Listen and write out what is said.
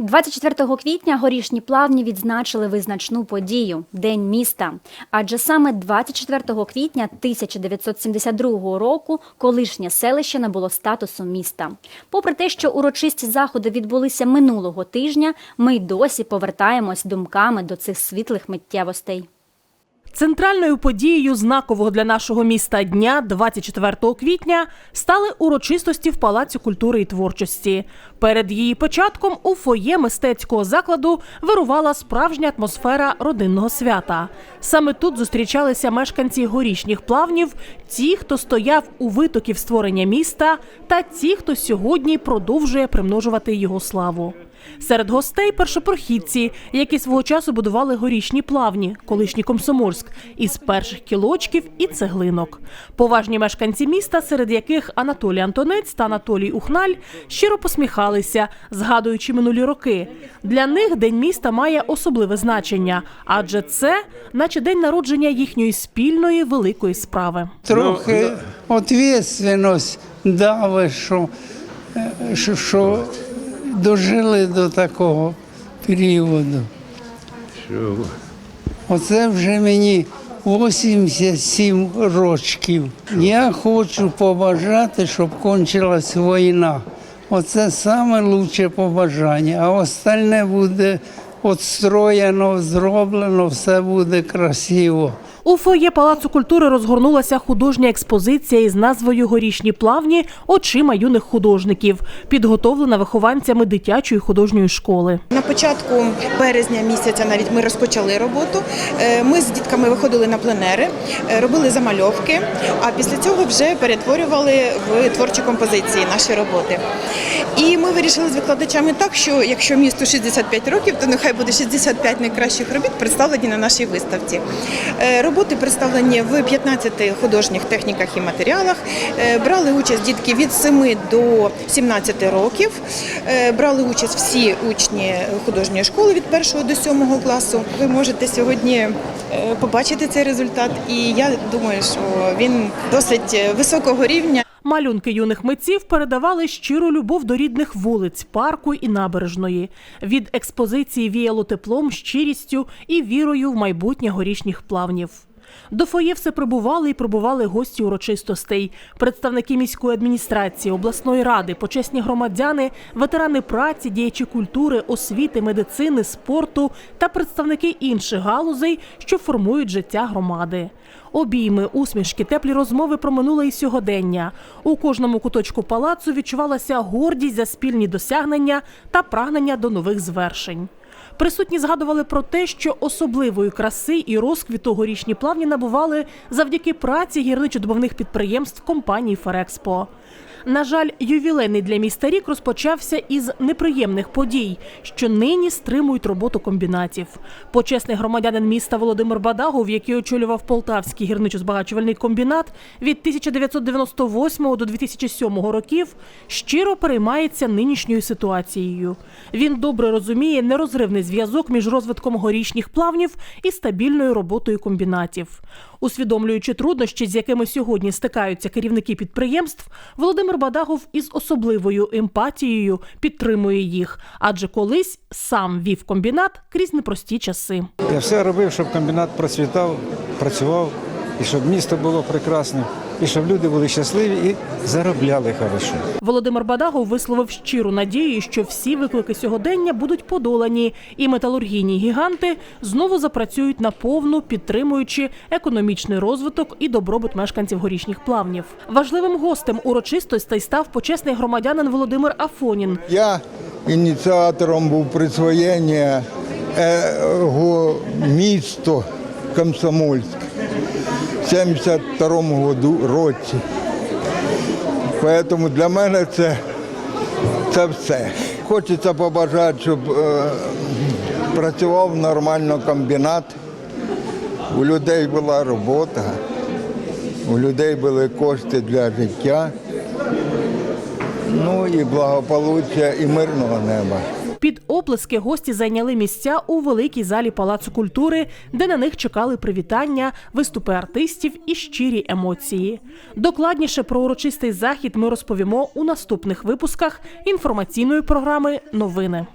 24 квітня горішні плавні відзначили визначну подію День міста. Адже саме 24 квітня 1972 року колишнє селище набуло статусу міста. Попри те, що урочисті заходи відбулися минулого тижня, ми й досі повертаємось думками до цих світлих миттєвостей. Центральною подією знакового для нашого міста дня 24 квітня стали урочистості в Палаці культури і творчості. Перед її початком у фоє мистецького закладу вирувала справжня атмосфера родинного свята. Саме тут зустрічалися мешканці горішніх плавнів, ті, хто стояв у витоків створення міста, та ті, хто сьогодні продовжує примножувати його славу. Серед гостей першопрохідці, які свого часу будували горішні плавні, колишній Комсомольськ, із перших кілочків і цеглинок. Поважні мешканці міста, серед яких Анатолій Антонець та Анатолій Ухналь, щиро посміхалися, згадуючи минулі роки. Для них день міста має особливе значення, адже це, наче день народження їхньої спільної великої справи. Трохи відповідальність дали, що, е, що, що дожили до такого періоду. Оце вже мені 87 років. Я хочу побажати, щоб кончилась війна. Оце саме лучше побажання, а остальне буде отстроєно, зроблено, все буде красиво. У фоє Палацу культури розгорнулася художня експозиція із назвою Горішні плавні очима юних художників, підготовлена вихованцями дитячої художньої школи. На початку березня місяця навіть ми розпочали роботу. Е, Ми з дітками виходили на пленери, е, робили замальовки, а після цього вже перетворювали в творчі композиції наші роботи. І ми вирішили з викладачами так, що якщо місту 65 років, то нехай буде 65 найкращих робіт представлені на нашій виставці. Роботи представлені в 15 художніх техніках і матеріалах. Е, Брали участь дітки від 7 до 17 років. Е, Брали участь всі учні художньої школи від 1 до 7 класу. Ви можете сьогодні е, побачити цей результат, і я думаю, що він досить високого рівня. Малюнки юних митців передавали щиру любов до рідних вулиць, парку і набережної. Від експозиції віяло теплом, щирістю і вірою в майбутнє горішніх плавнів. До фоє все прибували і прибували гості урочистостей, представники міської адміністрації, обласної ради, почесні громадяни, ветерани праці, діячі культури, освіти, медицини, спорту та представники інших галузей, що формують життя громади. Обійми, усмішки, теплі розмови про минуле і сьогодення. У кожному куточку палацу відчувалася гордість за спільні досягнення та прагнення до нових звершень. Присутні згадували про те, що особливої краси і розквіту горішні плавні набували завдяки праці гірничодобувних підприємств компанії Ферекспо. На жаль, ювілейний для міста рік розпочався із неприємних подій, що нині стримують роботу комбінатів. Почесний громадянин міста Володимир Бадагов, який очолював Полтавський гірничо-збагачувальний комбінат від 1998 до 2007 років, щиро переймається нинішньою ситуацією. Він добре розуміє нерозривний зв'язок між розвитком горішніх плавнів і стабільною роботою комбінатів. Усвідомлюючи труднощі, з якими сьогодні стикаються керівники підприємств, Володимир Бадагов із особливою емпатією підтримує їх, адже колись сам вів комбінат крізь непрості часи. Я все робив, щоб комбінат процвітав, працював, і щоб місто було прекрасне, і щоб люди були щасливі і заробляли хорошо. Володимир Бадагов висловив щиру надію, що всі виклики сьогодення будуть подолані, і металургійні гіганти знову запрацюють наповну, підтримуючи економічний розвиток і добробут мешканців горішніх плавнів. Важливим гостем урочистостей став почесний громадянин Володимир Афонін. Я ініціатором був присвоєння його місто Комсомольськ 72-му году році. Тому для мене це, це все. Хочеться побажати, щоб е, працював нормально комбінат, у людей була робота, у людей були кошти для життя. Ну і благополуччя і мирного неба. Під оплески гості зайняли місця у великій залі Палацу культури, де на них чекали привітання, виступи артистів і щирі емоції. Докладніше про урочистий захід ми розповімо у наступних випусках інформаційної програми Новини.